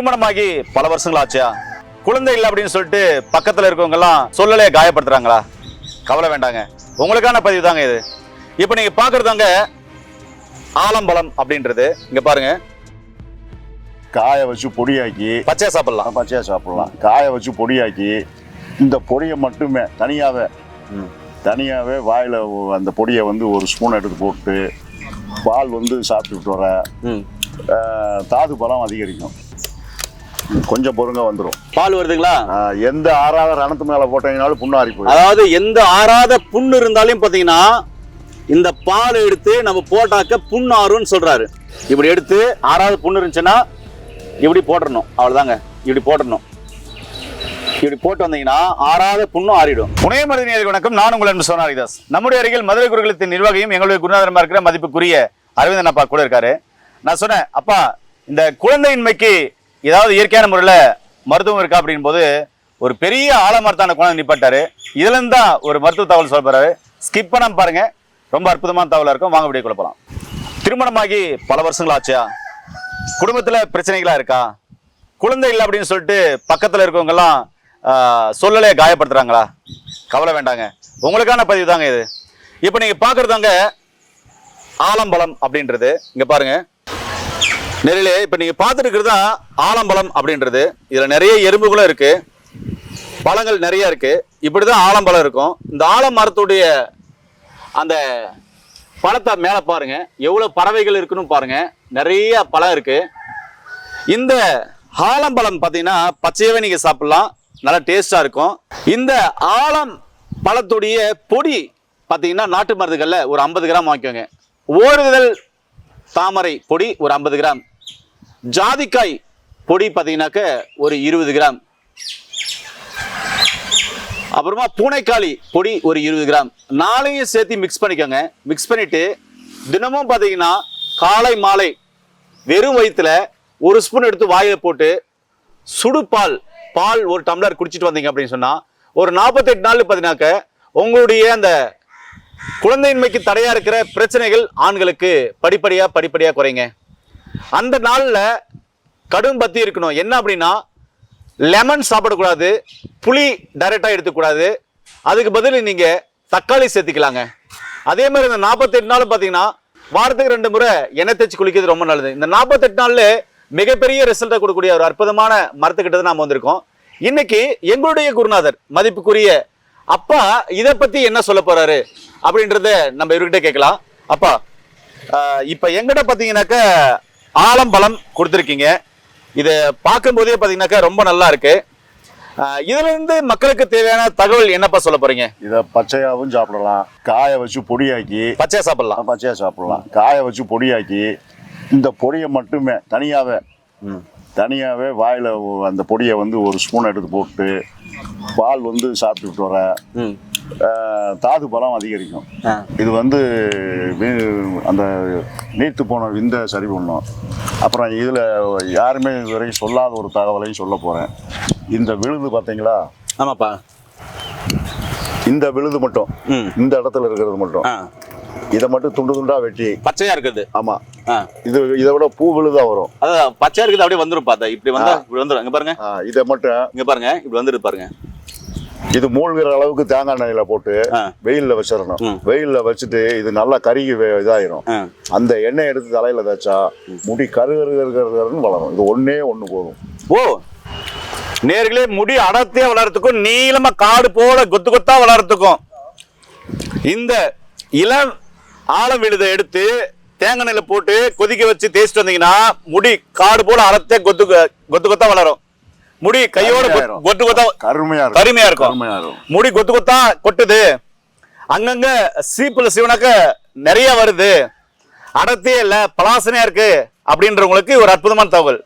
திருமணமாகி பல வருஷங்கள் ஆச்சா குழந்தை இல்லை அப்படின்னு சொல்லிட்டு பக்கத்துல இருக்கவங்க எல்லாம் சொல்லலே காயப்படுத்துறாங்களா? கவலை வேண்டாங்க. உங்களுக்கான பதிவு தாங்க இது. இப்போ நீங்க பாக்குறதாங்க ஆலம்பலம் அப்படின்றது. இங்க பாருங்க. காய வச்சு பொடியாக்கி பச்சையா சாப்பிடலாம். பச்சையாக சாப்பிடலாம். காய வச்சு பொடியாக்கி இந்த பொடியை மட்டுமே தனியாகவே தனியாகவே வாயில் அந்த பொடியை வந்து ஒரு ஸ்பூன் எடுத்து போட்டு பால் வந்து சாப்பிட்டுட்டு வர தாது பலம் அதிகரிக்கும். கொஞ்சம் பொறுங்க வந்துடும் பால் வருதுங்களா? எந்த ஆறாத ரணத்து மேலே போட்டீங்கனாலும் புண்ணாரி போயிடும். அதாவது எந்த ஆறாத புண்ணு இருந்தாலும் பாத்தீங்கன்னா இந்த பால் எடுத்து நம்ம போட்டாக்க புண்ணு ஆறும்னு சொல்றாரு. இப்படி எடுத்து ஆறாத புண்ணு இருந்துச்சுன்னா இப்படி போட்டுறணும். அவ்வளவுதாங்க. இப்படி போட்டுறணும். இப்படி போட்டு வந்தீங்கன்னா ஆறாத புண்ணும் ஆறிடும். புனைய மருதினியர்கள் வணக்கம். நான் உங்கள் அன்பு சோனாரிதாஸ் நம்முடைய அருகில் மதுரை குருகுலத்தின் நிர்வாகியும் எங்களுடைய குருநாதரமா இருக்கிற மதிப்புக்குரிய அரவிந்தன் அப்பா கூட இருக்காரு. நான் சொன்னேன் அப்பா இந்த குழந்தையின்மைக்கு ஏதாவது இயற்கையான முறையில் மருத்துவம் இருக்கா அப்படின் போது ஒரு பெரிய ஆலமரத்தான குழந்தை நிப்பாட்டாரு. இதுலேருந்து தான் ஒரு மருத்துவ தகவல் சொல்லப்படுறாரு ஸ்கிப் பண்ணாமல் பாருங்கள் ரொம்ப அற்புதமான தகவலாக இருக்கும். வாங்க அப்படியே குழப்பலாம் திருமணமாகி பல வருஷங்கள் ஆச்சா? குடும்பத்தில் பிரச்சனைகளாக இருக்கா? குழந்தை இல்லை அப்படின்னு சொல்லிட்டு பக்கத்தில் இருக்கவங்கெல்லாம் சொல்லலையே காயப்படுத்துகிறாங்களா கவலை வேண்டாங்க. உங்களுக்கான பதிவு தாங்க இது. இப்போ நீங்கள் பார்க்குறதாங்க ஆலம்பலம் அப்படின்றது. இங்கே பாருங்கள் நெறிலே இப்போ நீங்கள் பார்த்துட்டு தான் ஆலம்பலம் அப்படின்றது. இதில் நிறைய எறும்புகளும் இருக்குது பழங்கள் நிறைய இப்படி தான் ஆலம்பலம் இருக்கும். இந்த ஆலமரத்துடைய அந்த பழத்தை மேலே பாருங்கள் எவ்வளோ பறவைகள் இருக்குன்னு பாருங்க. நிறைய பழம் இருக்குது இந்த ஆலம்பழம் பார்த்தீங்கன்னா பச்சையவே நீங்கள் சாப்பிட்லாம். நல்லா டேஸ்ட்டாக இருக்கும். இந்த ஆலம் பழத்துடைய பொடி பார்த்தீங்கன்னா நாட்டு மருந்துகளில் ஒரு ஐம்பது கிராம் வாங்கிக்கோங்க. ஓடுதல் தாமரை பொடி ஒரு ஐம்பது கிராம். ஜாதிக்காய் பொடி பார்த்தீங்கன்னாக்க ஒரு இருபது கிராம். அப்புறமா பூனைக்காளி பொடி ஒரு இருபது கிராம். நாளையும் சேர்த்து மிக்ஸ் பண்ணிக்கோங்க. மிக்ஸ் பண்ணிட்டு தினமும் பார்த்தீங்கன்னா காலை மாலை வெறும் வயிற்றுல ஒரு ஸ்பூன் எடுத்து வாயில் போட்டு சுடுபால் பால் ஒரு டம்ளர் குடிச்சிட்டு வந்தீங்க அப்படின்னு சொன்னால் ஒரு நாற்பத்தெட்டு நாள் பார்த்தீங்கன்னாக்க உங்களுடைய அந்த குழந்தையின்மைக்கு தடையாக இருக்கிற பிரச்சனைகள் ஆண்களுக்கு படிப்படியாக படிப்படியாக குறைங்க. அந்த நாளில் கடும் பத்தி இருக்கணும். என்ன அப்படின்னா லெமன் சாப்பிடக்கூடாது புளி டைரெக்டாக எடுத்துக்கூடாது. அதுக்கு பதில் நீங்கள் தக்காளி சேர்த்துக்கலாங்க. அதே மாதிரி இந்த நாற்பத்தெட்டு நாள் பார்த்தீங்கன்னா வாரத்துக்கு ரெண்டு முறை எண்ணெய் தேய்ச்சி குளிக்கிறது ரொம்ப நல்லது. இந்த நாற்பத்தெட்டு நாளில் மிகப்பெரிய ரிசல்ட்டை கொடுக்கக்கூடிய ஒரு அற்புதமான மரத்துக்கிட்ட தான் நாம் வந்திருக்கோம். இன்னைக்கு எங்களுடைய குருநாதர் மதிப்புக்குரிய அப்பா இதை பற்றி என்ன சொல்ல போகிறாரு அப்படின்றத நம்ம இவர்கிட்ட கேட்கலாம். அப்பா இப்போ எங்கிட்ட பார்த்தீங்கன்னாக்க ஆலம்பழம் கொடுத்துருக்கீங்க. இதை பார்க்கும்போதே பாத்தீங்கன்னாக்கா ரொம்ப நல்லா இருக்கு. இதுல இருந்து மக்களுக்கு தேவையான தகவல் என்னப்பா சொல்ல போறீங்க? இதை பச்சையாகவும் சாப்பிடலாம். காய வச்சு பொடியாக்கி பச்சையா சாப்பிடலாம். பச்சையாக சாப்பிடலாம். காய வச்சு பொடியாக்கி இந்த பொடியை மட்டுமே தனியாகவே தனியாகவே வாயில் அந்த பொடியை வந்து ஒரு ஸ்பூன் எடுத்து போட்டு பால் வந்து சாப்பிட்டுட்டு வர. தாது பலம் அதிகரிக்கும். இது வந்து அந்த நீர்த்து போன விந்தை சரி பண்ணும். அப்புறம் இதில் யாருமே இதுவரைக்கும் சொல்லாத ஒரு தகவலையும் சொல்ல போகிறேன் இந்த விழுது பார்த்தீங்களா ஆமாப்பா. இந்த விழுது மட்டும். இந்த இடத்துல இருக்கிறது மட்டும். இதை மட்டும் துண்டு துண்டா வெட்டி. பச்சையா இருக்குது. ஆமாம் ஆ. இது இதை விட பூ விழுதா வரும். அதான் பச்சையா இருக்குது அப்படியே வந்துரும் பார்த்தா இப்படி வந்தா இப்படி வந்துரும். இங்க பாருங்க. இதை மட்டும். இங்க பாருங்க இப்படி வந்துருது பாருங்க. இது மூழ்கிற அளவுக்கு தேங்காய் எண்ணெயில போட்டு. வெயில்ல வச்சிடணும். வெயில்ல வச்சுட்டு இது நல்லா கருகி இதாயிரும். அந்த எண்ணெய் எடுத்து தலையில தேய்ச்சா முடி கரு கரு கரு கரு கருன்னு வளரும் இது ஒண்ணே ஒண்ணு போதும் ஓ நேர்களே முடி அடர்த்தியா வளர்றதுக்கும் நீளமா காடு போல கொத்து கொத்தா வளர்றதுக்கும் இந்த இளம் ஆழம் விழுதை எடுத்து தேங்காய் எண்ணெயில போட்டு கொதிக்க வச்சு தேய்ச்சிட்டு வந்தீங்கன்னா முடி காடு போல அடர்த்தியா கொத்து கொத்து கொத்தா வளரும் முடி கையோட கொத்து-. கொத்து கருமையா இருக்கும். கருமையா இருக்கும். முடி கொத்து கொத்தா கொட்டுது. அங்கங்க சீப்புல சிவனாக்க நிறைய வருது. அடர்த்தியே இல்ல பலாசனையா இருக்கு அப்படின்றவங்களுக்கு ஒரு அற்புதமான தகவல்.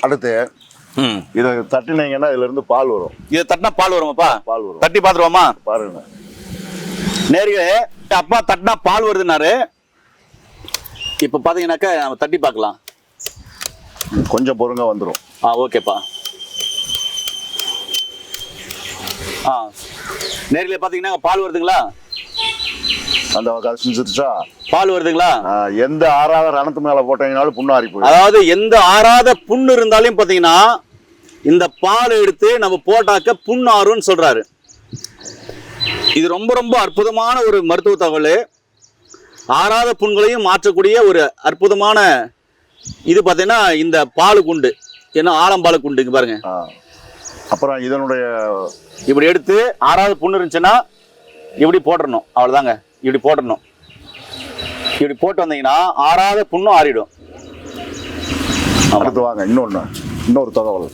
அடுத்து ம். இதை தட்டினீங்கன்னா இதுல இருந்து பால் வரும். இதை தட்டினா பால் வருமாப்பா? பால் வரும். தட்டி பாத்துருவோமா பாருங்க. நேர்களே அப்பா தட்டினா பால் வருதுன்னாரு. இப்ப பாத்தீங்கன்னாக்கா நம்ம தட்டி பார்க்கலாம். கொஞ்சம் பொறுங்க வந்துடும் ஆ ஓகேப்பா. ஆ. நேர்களே பாத்தீங்கன்னா பால் வருதுங்களா? அந்த கசிஞ்சிருச்சா பால் வருதுங்களா? எந்த ஆறாத ரணத்து மேல போட்டீங்கனாலும் புண்ணாரி போயிடும். அதாவது எந்த ஆறாத புண்ணு இருந்தாலும் பாத்தீங்கன்னா இந்த பால் எடுத்து நம்ம போட்டாக்க புண் ஆறும்னு சொல்றாரு. இது ரொம்ப ரொம்ப அற்புதமான ஒரு மருத்துவ தகவல். ஆறாத புண்களையும் மாற்றக்கூடிய ஒரு அற்புதமான இது பார்த்தீங்கன்னா இந்த பாலுக்கு உண்டு ஏன்னா ஆலம்பாலுக்கு உண்டு இங்க பாருங்க. அப்புறம் இதனுடைய இப்படி எடுத்து ஆறாவது புண்ணு இருந்துச்சுன்னா இப்படி போட்டுறணும். அவ்வளோதாங்க இப்படி போட்டுறணும். இப்படி போட்டு வந்தீங்கன்னா ஆறாத புண்ணும் ஆறிடும். அடுத்து வாங்க இன்னொன்று இன்னொரு தகவல்.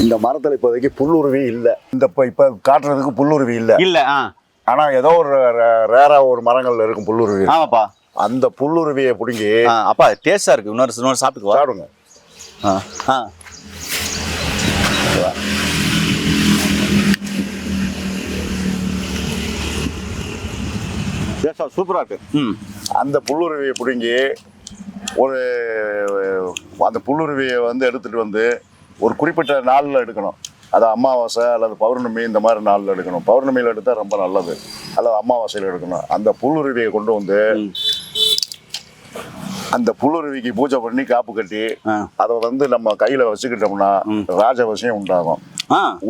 இந்த மரத்தில் இப்போதைக்கு புல்லுருவி இல்லை. இந்த இப்போ இப்போ காட்டுறதுக்கு புல்லுருவி இல்லை. இல்ல ஆ. ஆனால் ஏதோ ஒரு ரேரா ஒரு மரங்கள்ல இருக்கும் புல்லுருவி. ஆமாப்பா. அந்த புல்லுருவியை பிடுங்கி அப்பா டேஸ்டா இருக்கு. இன்னொரு இன்னொரு சாப்பிட்டுக்குவா சாப்பிடுங்க. ஆ ஆ. சூப்பரா இருக்கு ம் அந்த புல்லுருவியை பிடுங்கி ஒரு அந்த புல்லுருவியை வந்து எடுத்துட்டு வந்து ஒரு குறிப்பிட்ட நாளில் எடுக்கணும். அது அமாவாசை அல்லது பௌர்ணமி இந்த மாதிரி நாளில் எடுக்கணும். பௌர்ணமியில் எடுத்தால் ரொம்ப நல்லது. அல்லது அமாவாசையில் எடுக்கணும். அந்த புல்லுருவியை கொண்டு வந்து ம். அந்த புல்லுருவிக்கு பூஜை பண்ணி காப்பு கட்டி அதை வந்து நம்ம கையில் வச்சுக்கிட்டோம்னா ராஜவசியம் உண்டாகும்.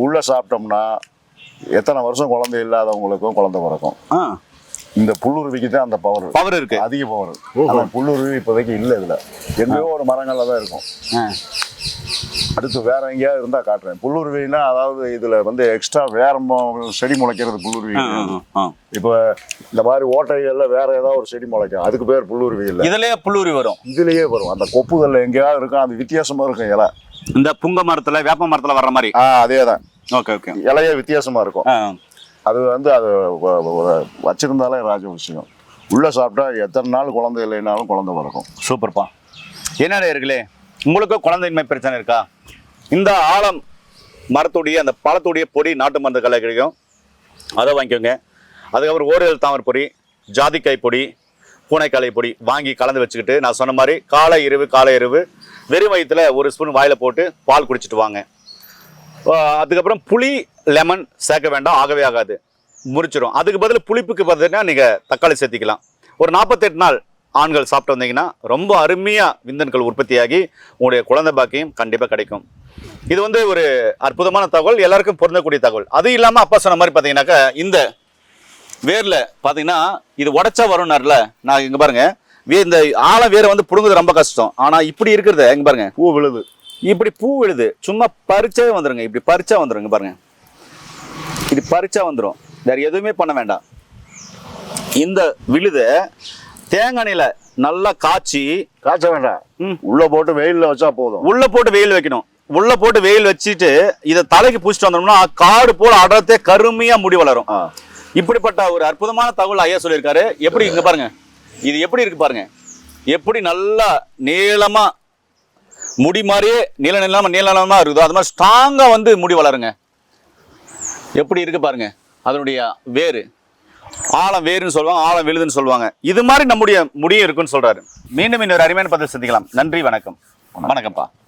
உள்ள சாப்பிட்டோம்னா எத்தனை வருஷம் குழந்தை இல்லாதவங்களுக்கும் குழந்தை பிறக்கும். இந்த புல்லுருவிக்கு தான் அந்த பவர் பவர் இருக்கு. அதிக பவர் புல்லுருவி இப்போதைக்கு இல்லை இதுல. எங்கேயோ ஒரு மரங்கள்ல தான் இருக்கும். அடுத்து வேற எங்கேயாவது இருந்தா காட்டுறேன். புல்லுருவினா அதாவது இதுல வந்து எக்ஸ்ட்ரா வேற செடி முளைக்கிறது புல்லுருவி. இப்போ இந்த மாதிரி ஓட்டைகள்ல வேற ஏதாவது ஒரு செடி முளைக்கும். அதுக்கு பேர் புல்லுருவி இல்லை இதுலயே புல்லூரி வரும். இதுலயே வரும். அந்த கொப்புகள்ல எங்கேயாவது இருக்கும். அது வித்தியாசமா இருக்கும் இலை. இந்த புங்க மரத்துல வேப்ப மரத்துல வர்ற மாதிரி? ஆ அதே தான் ஓகே ஓகே. இலையே வித்தியாசமா இருக்கும். அது வந்து அது வச்சிருந்தாலே ராஜ விஷயம். உள்ள சாப்பிட்டா எத்தனை நாள் குழந்தை இல்லைனாலும் குழந்தை பிறக்கும் சூப்பர்ப்பா. என்னடா இருக்குல்லே உங்களுக்கும் குழந்தையின்மை பிரச்சனை இருக்கா? இந்த ஆழம் மரத்துடைய அந்த பழத்துடைய பொடி நாட்டு மருந்து கலை கிடைக்கும். அதை வாங்கிக்கோங்க. அதுக்கப்புறம் ஓரியல் தாமர் பொடி ஜாதிக்காய் பொடி பூனைக்காலை பொடி வாங்கி கலந்து வச்சுக்கிட்டு நான் சொன்ன மாதிரி காலை இரவு காலை இரவு வெறும் வயிற்றுல ஒரு ஸ்பூன் வாயில் போட்டு பால் குடிச்சிட்டு வாங்க. அதுக்கப்புறம் புளி லெமன் சேர்க்க வேண்டாம் ஆகவே ஆகாது. முறிச்சிடும் அதுக்கு பதில் புளிப்புக்கு பார்த்தீங்கன்னா நீங்கள் தக்காளி சேர்த்திக்கலாம். ஒரு நாற்பத்தெட்டு நாள் ஆண்கள் சாப்பிட்டு வந்தீங்கன்னா ரொம்ப அருமையாக விந்தணுக்கள் உற்பத்தியாகி உங்களுடைய குழந்தை பாக்கியம் கண்டிப்பாக கிடைக்கும். இது வந்து ஒரு அற்புதமான தகவல். எல்லாருக்கும் பொருந்தக்கூடிய தகவல். அது இல்லாமல் அப்பா சொன்ன மாதிரி பார்த்தீங்கன்னாக்கா இந்த வேரில் பார்த்தீங்கன்னா இது உடச்சா வரும்னார்ல நான் இங்கே பாருங்க. வே இந்த ஆழ வேரை வந்து பிடுங்குறது ரொம்ப கஷ்டம். ஆனால் இப்படி இருக்கிறத இங்கே பாருங்க. பூ விழுது. இப்படி பூ விழுது. சும்மா பறிச்சாவே வந்துருங்க. இப்படி பறிச்சா வந்துருங்க பாருங்க. இது பறிச்சா வந்துரும். வேற எதுவுமே பண்ண வேண்டாம். இந்த விழுத தேங்காய் எண்ணெயில நல்லா காய்ச்சி காய்ச்ச வேண்டாம். உள்ள போட்டு வெயில்ல வச்சா போதும். உள்ள போட்டு வெயில் வைக்கணும். உள்ள போட்டு வெயில் வச்சுட்டு இதை தலைக்கு பூச்சிட்டு வந்தோம்னா காடு போல அடர்த்தே கருமையா முடி வளரும். இப்படிப்பட்ட ஒரு அற்புதமான தகவல் ஐயா சொல்லியிருக்காரு. எப்படி இங்க பாருங்க. இது எப்படி இருக்கு பாருங்க. எப்படி நல்லா நீளமா முடி மாதிரியே நீள நீளமா நீள நீளமா இருக்குதோ. அது மாதிரி ஸ்ட்ராங்கா வந்து முடி வளருங்க. எப்படி இருக்கு பாருங்க. அதனுடைய வேறு ஆழம் வேறுன்னு சொல்லுவாங்க ஆழம் விழுதுன்னு சொல்லுவாங்க. இது மாதிரி நம்முடைய முடியும் இருக்குன்னு சொல்றாரு. மீண்டும் இன்னொரு அருமையான பதில் சந்திக்கலாம். நன்றி வணக்கம். வணக்கம்ப்பா.